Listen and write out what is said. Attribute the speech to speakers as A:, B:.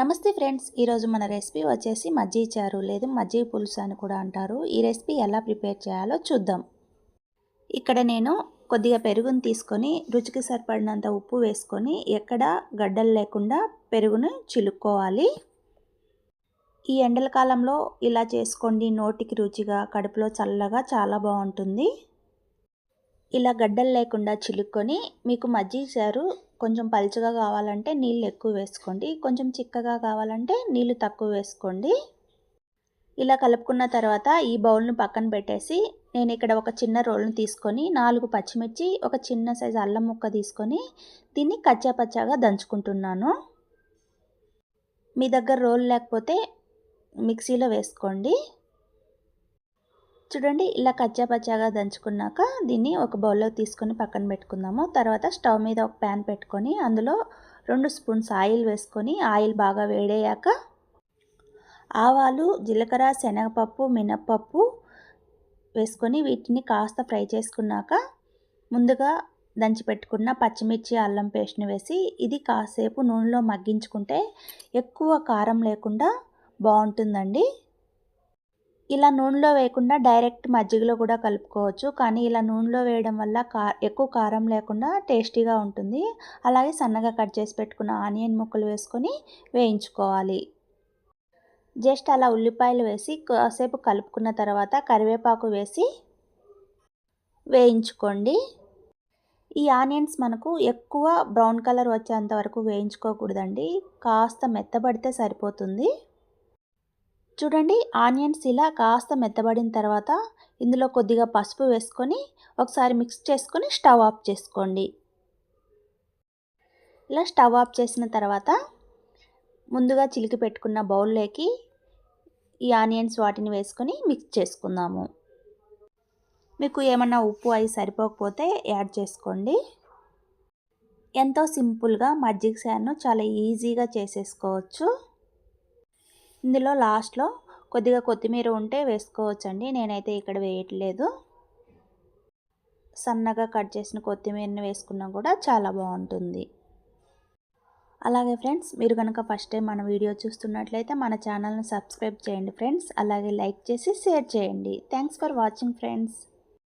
A: నమస్తే ఫ్రెండ్స్ ఈరోజు మన రెసిపీ వచ్చేసి మజ్జిగ చారు లేదు మజ్జిగ పులుసు అని కూడా అంటారు. ఈ రెసిపీ ఎలా ప్రిపేర్ చేయాలో చూద్దాం. ఇక్కడ నేను కొద్దిగా పెరుగుని తీసుకొని రుచికి సరిపడినంత ఉప్పు వేసుకొని ఎక్కడ గడ్డలు లేకుండా పెరుగును చిలుక్కోవాలి. ఈ ఎండల కాలంలో ఇలా చేసుకోండి నోటికి రుచిగా కడుపులో చల్లగా చాలా బాగుంటుంది. ఇలా గడ్డలు లేకుండా చిలుక్కొని మీకు మజ్జిగ చారు కొంచెం పలుచగా కావాలంటే నీళ్ళు ఎక్కువ వేసుకోండి. కొంచెం చిక్కగా కావాలంటే నీళ్ళు తక్కువ వేసుకోండి. ఇలా కలుపుకున్న తర్వాత ఈ బౌల్ను పక్కన పెట్టేసి నేను ఇక్కడ ఒక చిన్న రోల్ను తీసుకొని నాలుగు పచ్చిమిర్చి ఒక చిన్న సైజు అల్లం ముక్క తీసుకొని దీన్ని కచ్చాపచ్చాగా దంచుకుంటున్నాను. మీ దగ్గర రోల్ లేకపోతే మిక్సీలో వేసుకోండి. చూడండి ఇలా కచ్చా పచ్చాగా దంచుకున్నాక దీన్ని ఒక బౌల్లో తీసుకొని పక్కన పెట్టుకుందాము. తర్వాత స్టవ్ మీద ఒక ప్యాన్ పెట్టుకొని అందులో రెండు స్పూన్స్ ఆయిల్ వేసుకొని ఆయిల్ బాగా వేడయ్యాక ఆవాలు జీలకర్ర శనగపప్పు మినప్పప్పు వేసుకొని వీటిని కాస్త ఫ్రై చేసుకున్నాక ముందుగా దంచి పెట్టుకున్న పచ్చిమిర్చి అల్లం పేస్ట్ని వేసి ఇది కాసేపు నూనెలో మగ్గించుకుంటే ఎక్కువ కారం లేకుండా బాగుంటుందండి. ఇలా నూనెలో వేయకుండా డైరెక్ట్ మజ్జిగలో కూడా కలుపుకోవచ్చు. కానీ ఇలా నూనెలో వేయడం వల్ల కా ఎక్కువ కారం లేకుండా టేస్టీగా ఉంటుంది. అలాగే సన్నగా కట్ చేసి పెట్టుకున్న ఆనియన్ ముక్కలు వేసుకొని వేయించుకోవాలి. జస్ట్ అలా ఉల్లిపాయలు వేసి కాసేపు కలుపుకున్న తర్వాత కరివేపాకు వేసి వేయించుకోండి. ఈ ఆనియన్స్ మనకు ఎక్కువ బ్రౌన్ కలర్ వచ్చేంత వరకు వేయించుకోకూడదండి. కాస్త మెత్తబడితే సరిపోతుంది. చూడండి ఆనియన్స్ ఇలా కాస్త మెత్తబడిన తర్వాత ఇందులో కొద్దిగా పసుపు వేసుకొని ఒకసారి మిక్స్ చేసుకొని స్టవ్ ఆఫ్ చేసుకోండి. ఇలా స్టవ్ ఆఫ్ చేసిన తర్వాత ముందుగా చిలికి పెట్టుకున్న బౌల్లోకి ఈ ఆనియన్స్ వాటిని వేసుకొని మిక్స్ చేసుకుందాము. మీకు ఏమన్నా ఉప్పు అవి సరిపోకపోతే యాడ్ చేసుకోండి. ఎంతో సింపుల్గా మజ్జిగ శాను చాలా ఈజీగా చేసేసుకోవచ్చు. ఇందులో లాస్ట్లో కొద్దిగా కొత్తిమీర ఉంటే వేసుకోవచ్చండి. నేనైతే ఇక్కడ వేయట్లేదు. సన్నగా కట్ చేసిన కొత్తిమీరని వేసుకున్నా కూడా చాలా బాగుంటుంది. అలాగే ఫ్రెండ్స్ మీరు కనుక ఫస్ట్ టైం మన వీడియో చూస్తున్నట్లయితే మన ఛానల్ని సబ్స్క్రైబ్ చేయండి ఫ్రెండ్స్. అలాగే లైక్ చేసి షేర్ చేయండి. Thanks for watching friends.